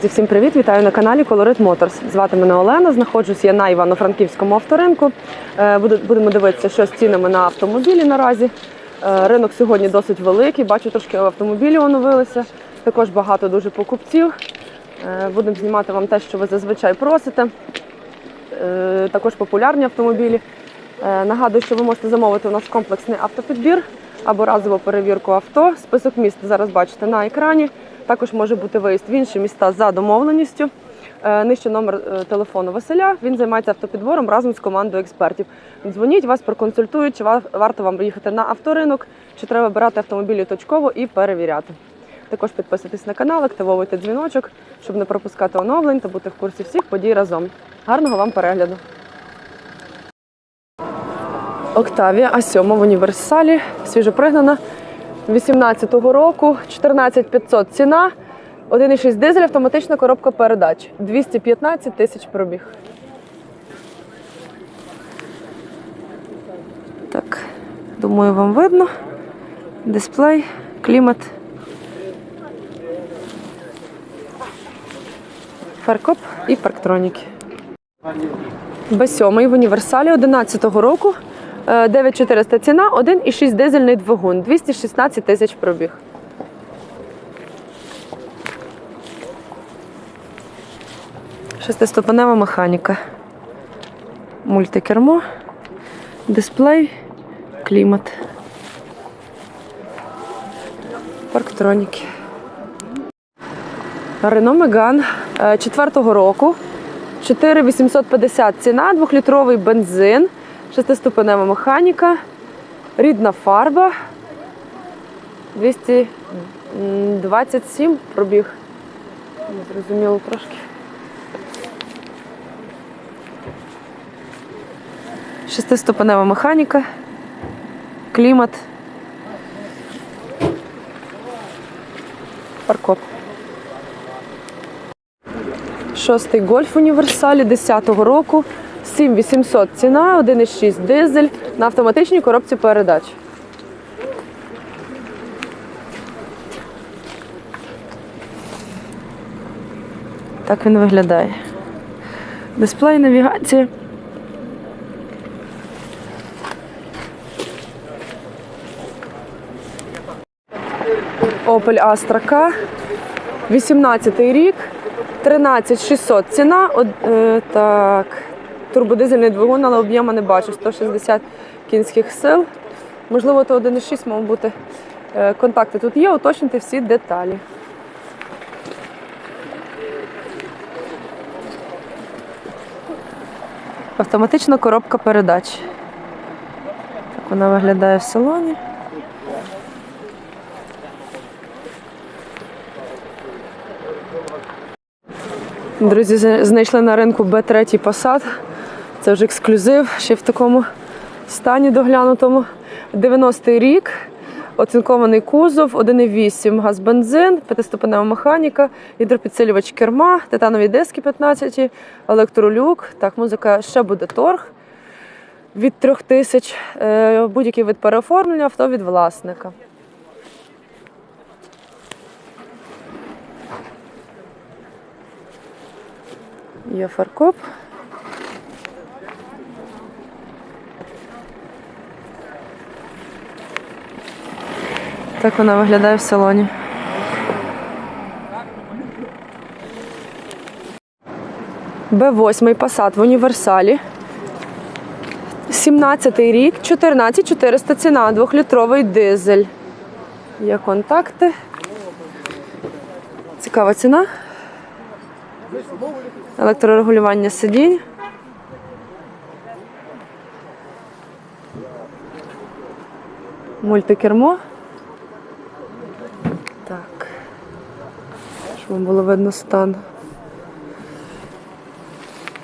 Друзі, всім привіт! Вітаю на каналі Colorit Motors. Звати мене Олена. Знаходжусь я на Івано-Франківському авторинку. Е, Будемо дивитися, що з цінами на автомобілі наразі. Е, Ринок сьогодні досить великий. Бачу, трошки автомобілі оновилися. Також багато дуже покупців. Е, Будемо знімати вам те, що ви зазвичай просите. Також популярні автомобілі. Нагадую, що ви можете замовити у нас комплексний автопідбір або разову перевірку авто. Список міст зараз бачите на екрані. Також може бути виїзд в інші міста за домовленістю. Е, Нижче номер е, телефону Василя. Він займається автопідбором разом з командою експертів. Дзвоніть, вас проконсультують, чи варто вам їхати на авторинок, чи треба брати автомобілі точково і перевіряти. Також підписуйтесь на канал, активовуйте дзвіночок, щоб не пропускати оновлень та бути в курсі всіх подій разом. Гарного вам перегляду! Октавія А7 в універсалі, свіжопригнана 18-го року, 14500 ціна, 1,6 дизель, автоматична коробка передач, 215 тисяч пробіг. Так, думаю, вам видно. Дисплей, клімат. Фаркоп і парктроніки. Б7 в універсалі 11-го року. Е, 9400 ціна, 1,6 дизельний двигун, 216 тисяч пробіг. Шестиступенева механіка. Мультикермо, дисплей, клімат. Парктроніки. Рено Меган 4-го року. 4850 ціна, двохлітровий бензин, шестиступенева механіка, рідна фарба. 227 пробіг. Не зрозуміло трошки. Шестиступенева механіка, клімат. Паркоп. Шостий гольф універсалі 10-го року. 7800 ціна, 1,6 дизель на автоматичній коробці передач. Так він виглядає. Дисплей, навігація. Opel Astra K. 18 рік, 13600 ціна. Од, е, так, турбодизельний двигун, але об'єму не бачу. 160 кінських сил. Можливо, то 1,6 мав бути. Е, контакти тут є, уточнити всі деталі. Автоматична коробка передач. Так вона виглядає в салоні. Друзі, знайшли на ринку Б3 Passat. Це вже ексклюзив, ще в такому стані доглянутому. 90-й рік, оцінкований кузов, 1,8 газ-бензин, п'ятиступенева механіка, гідропідсилювач керма, титанові диски 15, електролюк. Так, музика ще буде торг від 3000 тисяч. Е, Будь-який вид переоформлення, авто від власника. Є фаркоп. Так вона виглядає в салоні. Б8 Passat в універсалі. 17-й рік, 14400 ціна, двохлітровий дизель. Є контакти. Цікава ціна. Електрорегулювання сидінь. Мультикермо. Вам було видно стан.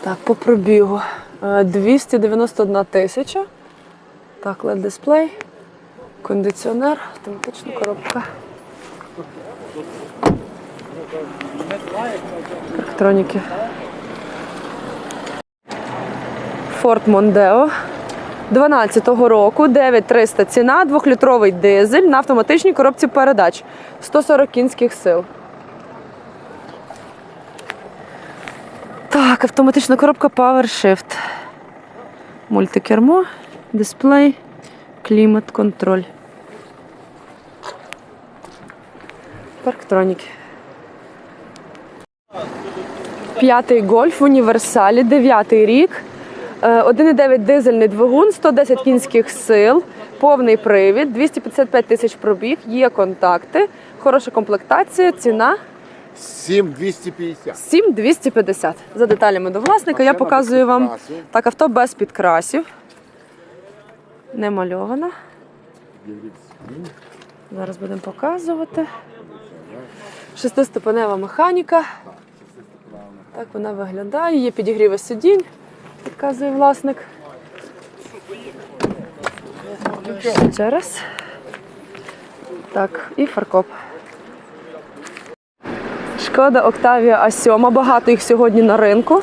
Так, по пробігу. Е, 291 тисяча. Так, led дисплей, кондиціонер, автоматична коробка. Електроніки. Ford Mondeo 12-го року, 9300 ціна, двохлітровий дизель на автоматичній коробці передач. 140 кінських сил. Так, автоматична коробка PowerShift. Мультикермо, дисплей, клімат, контроль. Парктроніки. П'ятий гольф в універсалі, дев'ятий рік. Е, 1,9 дизельний двигун, 110 кінських сил, повний привід, 255 тисяч пробіг, є контакти, хороша комплектація, ціна 7250. 7250. За деталями до власника я показую вам так, авто без підкрасів. Не мальована. Зараз будемо показувати. Шестиступенева механіка. Так вона виглядає. Є підігріви сидінь, підказує власник. Ще раз. Так, і фаркоп. Шкода Октавія А7. Багато їх сьогодні на ринку.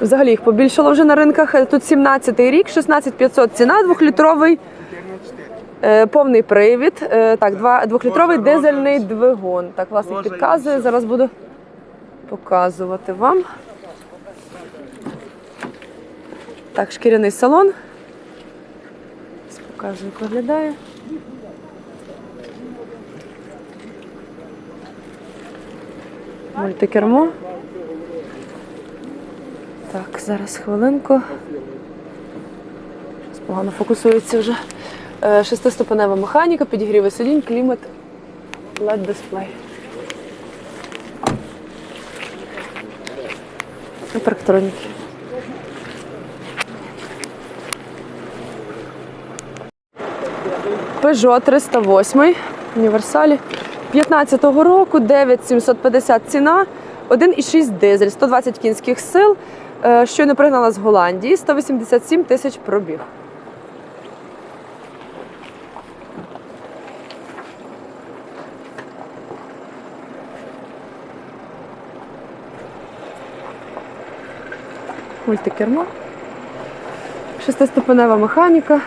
Взагалі їх побільшало вже на ринках. Тут 17-й рік, 16500 ціна, двохлітровий е, повний привід. Е, так, двохлітровий дизельний двигун. Так, власник підказує. Зараз буду показувати вам. Так, шкіряний салон. Покажу, як виглядає. Мультикермо. Так, зараз хвилинку. Погано фокусується вже. Е, Шестиступенева механіка, підігріви сидінь, клімат, led дисплей. Парктроніки. Peugeot 308 універсалі 15-го року, 9750 ціна, 1,6 дизель, 120 кінських сил. Е, Щойно пригнала з Голландії, 187 тисяч пробіг. Мультикермо. Шестиступенева механіка.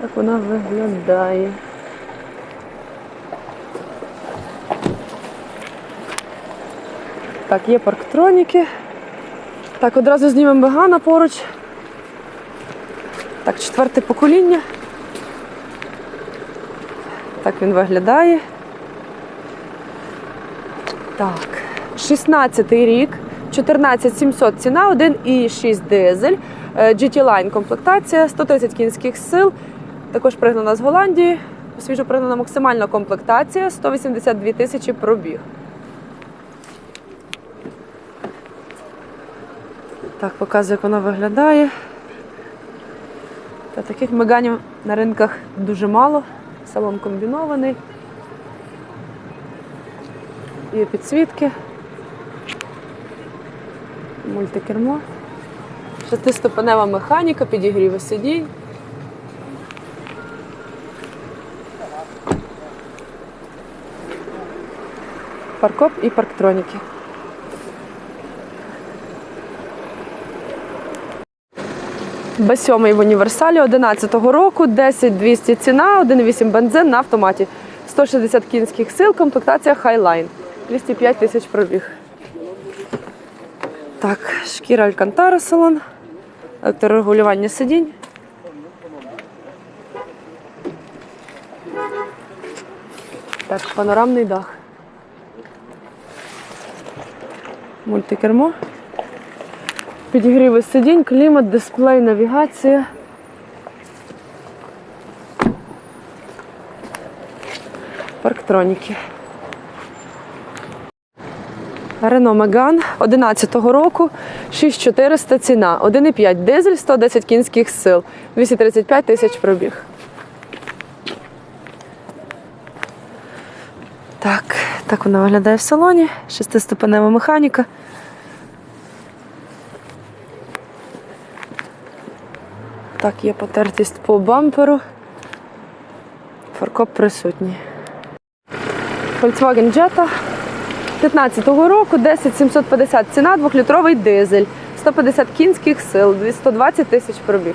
Так вона виглядає. Так, є парктроніки. Так, одразу знімемо Бегана поруч. Так, четверте покоління. Так він виглядає. Так, 16-й рік, 14700 ціна, 1,6 дизель, е, GT Line комплектація, 130 кінських сил. Також пригнана з Голландії. Свіжо пригнана максимальна комплектація, 182 тисячі пробіг. Так, показую, як вона виглядає. Та таких меганів на ринках дуже мало. Салон комбінований. Є підсвітки. Мультикермо. Шестиступенева механіка, підігріви сидінь. Паркоп і парктроніки. Б7 в універсалі 11-го року, 10200 ціна, 1,8 бензин на автоматі. 160 кінських сил, комплектація Highline. 205 тисяч пробіг. Так, шкіра Алькантара салон, електрорегулювання сидінь. Так, панорамний дах. Мультикермо. Підігріви сидінь, клімат, дисплей, навігація. Парктроніки. Рено Меган 11-го року, 6400 ціна, 1,5 дизель, 110 кінських сил, 235 тисяч пробіг. Так, так вона виглядає в салоні. Шестиступенева механіка. Так, є потертість по бамперу. Фаркоп присутній. Volkswagen Jetta 15-го року, 10750 ціна, 2-літровий дизель, 150 кінських сил, 120 тисяч пробіг.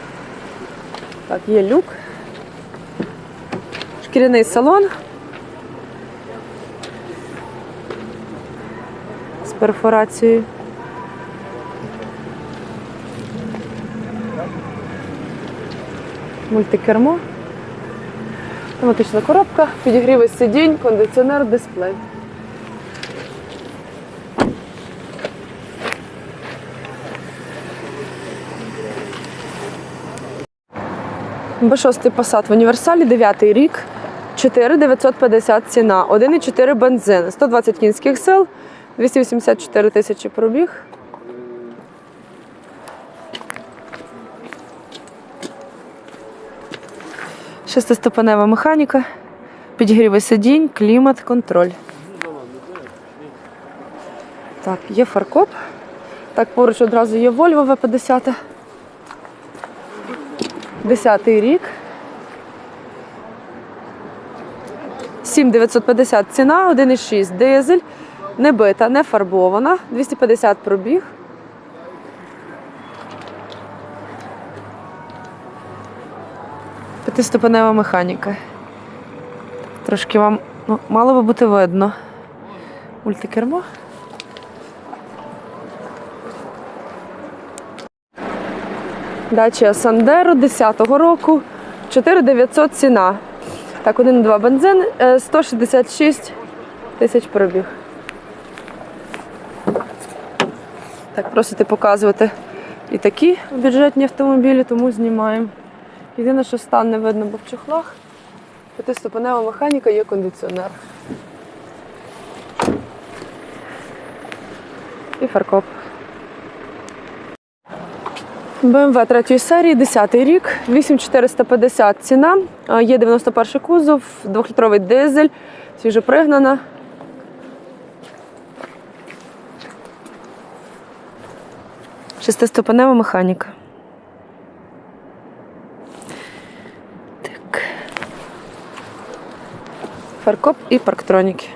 Так, є люк. Шкіряний салон. З перфорацією. Мультикермо. Автоматична коробка, підігріви сидінь, кондиціонер, дисплей. Б6 Passat в універсалі, 9 рік, 4950 ціна, 1,4 бензин, 120 кінських сил, 284 тисячі пробіг. Шестиступенева механіка, підігріви сидінь, клімат, контроль. Так, є фаркоп. Так, поруч одразу є Volvo V50. Десятий рік. 7950 ціна, 1,6 дизель, не бита, не фарбована, 250 пробіг. П'ятиступенева механіка. Трошки вам ну, мало би бути видно. Мультикермо. Дача Сандеро 10-го року. 4900 ціна. Так, 1,2 бензин, е, 166 тисяч пробіг. Так, просите показувати і такі бюджетні автомобілі, тому знімаємо. Єдине, що стан не видно, бо в чохлах. П'ятиступенева механіка є кондиціонер. І фаркоп. BMW 3 серії, 10 рік, 8450 ціна. Є 91 кузов, 2-літровий дизель, свіжопригнана. Шестиступенева механіка. Так. Фаркоп і парктроніки.